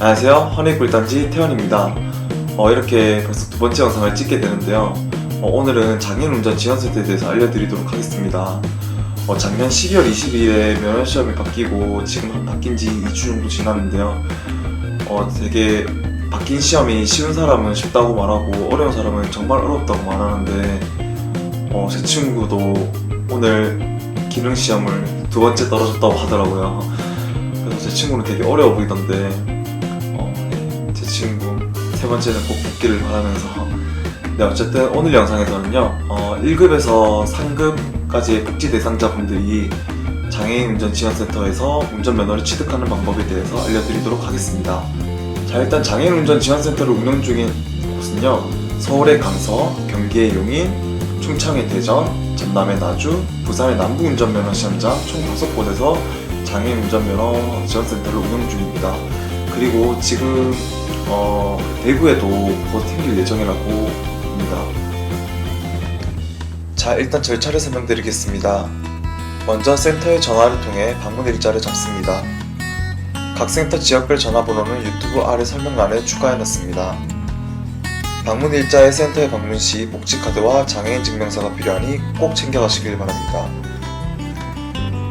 안녕하세요. 허니꿀단지 태연입니다. 어, 이렇게 벌써 두 번째 영상을 찍게 되는데요. 어, 오늘은 장애인 운전 지원센터에 대해서 알려드리도록 하겠습니다. 어, 작년 12월 20일에 면허시험이 바뀌고 지금 한 바뀐 지 2주 정도 지났는데요. 어, 되게 바뀐 시험이 쉬운 사람은 쉽다고 말하고 어려운 사람은 정말 어렵다고 말하는데 어, 제 친구도 오늘 기능 시험을 두 번째 떨어졌다고 하더라고요. 그래서 제 친구는 되게 어려워 보이던데 친구 세 번째는 꼭 붙기를 바라면서 네 어쨌든 오늘 영상에서는요 어, 1급에서 3급까지의 복지 대상자분들이 장애인 운전 지원센터에서 운전 면허를 취득하는 방법에 대해서 알려드리도록 하겠습니다 자 일단 장애인 운전 지원센터를 운영 중인 곳은요 서울의 강서, 경기의 용인, 충청의 대전, 전남의 나주, 부산의 남부 운전면허 시험장 총 5곳에서 장애인 운전면허 지원센터를 운영 중입니다. 그리고 지금 어, 대구에도 곧 생길 예정이라고 합니다. 자 일단 절차를 설명드리겠습니다. 먼저 센터의 전화를 통해 방문 일자를 잡습니다. 각 센터 지역별 전화번호는 유튜브 아래 설명란에 추가해놨습니다. 방문 일자의 센터에 방문 시 복지 카드와 장애인 증명서가 필요하니 꼭 챙겨가시길 바랍니다.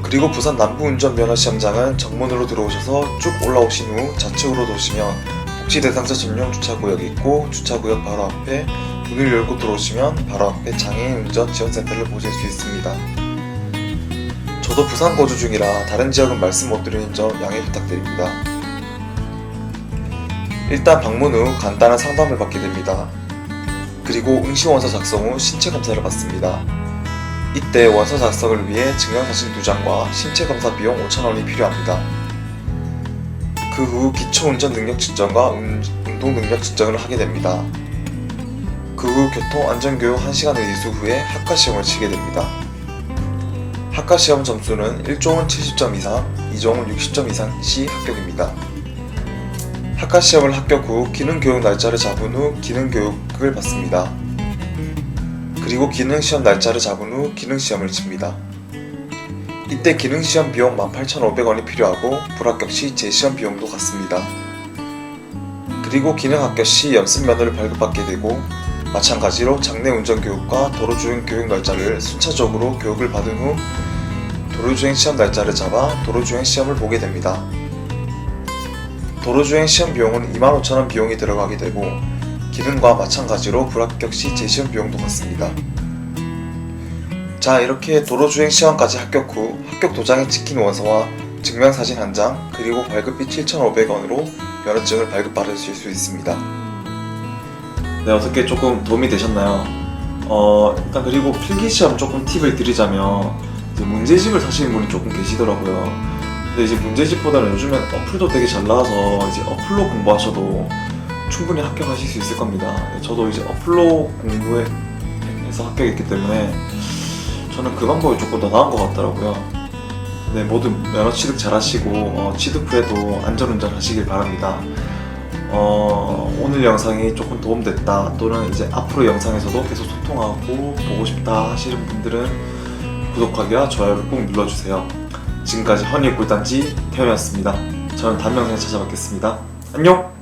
그리고 부산 남부운전면허 시험장은 정문으로 들어오셔서 쭉 올라오신 후 좌측으로 도시면 복지 대상자 전용 주차구역이 있고 주차구역 바로 앞에 문을 열고 들어오시면 바로 앞에 장애인 운전 지원센터를 보실 수 있습니다. 저도 부산 거주 중이라 다른 지역은 말씀 못 드리는 점 양해 부탁드립니다. 일단 방문 후 간단한 상담을 받게 됩니다. 그리고 응시원서 작성 후 신체 검사를 받습니다. 이때 원서 작성을 위해 증명사진 2장과 신체 검사 비용 5,000원이 필요합니다. 그 후 기초 운전 능력 측정과 운- 운동 능력 측정을 하게 됩니다. 그 후 교통 안전교육 1시간을 이수 후에 학과 시험을 치게 됩니다. 학과 시험 점수는 1종은 70점 이상, 2종은 60점 이상 시 합격입니다. 학과 시험을 합격 후 기능 교육 날짜를 잡은 후 기능 교육을 받습니다. 그리고 기능 시험 날짜를 잡은 후 기능 시험을 칩니다. 이때 기능 시험 비용 18,500원이 필요하고 불합격 시 재시험 비용도 같습니다. 그리고 기능 합격 시 연습 면허를 발급받게 되고 마찬가지로 장내 운전 교육과 도로주행 교육 날짜를 순차적으로 교육을 받은 후 도로주행 시험 날짜를 잡아 도로주행 시험을 보게 됩니다. 도로주행 시험 비용은 25,000원 비용이 들어가게 되고 기능과 마찬가지로 불합격 시 재시험 비용도 같습니다. 자 이렇게 도로주행 시험까지 합격 후 합격 도장에 찍힌 원서와 증명사진 한 장 그리고 발급비 7,500원으로 면허증을 발급받으실 수 있습니다. 네 어떻게 조금 도움이 되셨나요? 어 일단 그리고 필기시험 조금 팁을 드리자면 문제집을 사시는 분이 조금 계시더라고요. 근데 이제 문제집보다는 요즘엔 어플도 되게 잘 나와서 이제 어플로 공부하셔도 충분히 합격하실 수 있을 겁니다. 네, 저도 이제 어플로 공부해서 합격했기 때문에 저는 그 방법이 조금 더 나은 것 같더라고요. 네, 모두 면허 취득 잘 하시고 어, 취득 후에도 안전운전 하시길 바랍니다. 어, 오늘 영상이 조금 도움됐다 또는 이제 앞으로 영상에서도 계속 소통하고 보고 싶다 하시는 분들은 구독하기와 좋아요를 꼭 눌러주세요. 지금까지 허니의 꿀단지 태연이었습니다. 저는 다음 영상에 찾아뵙겠습니다. 안녕!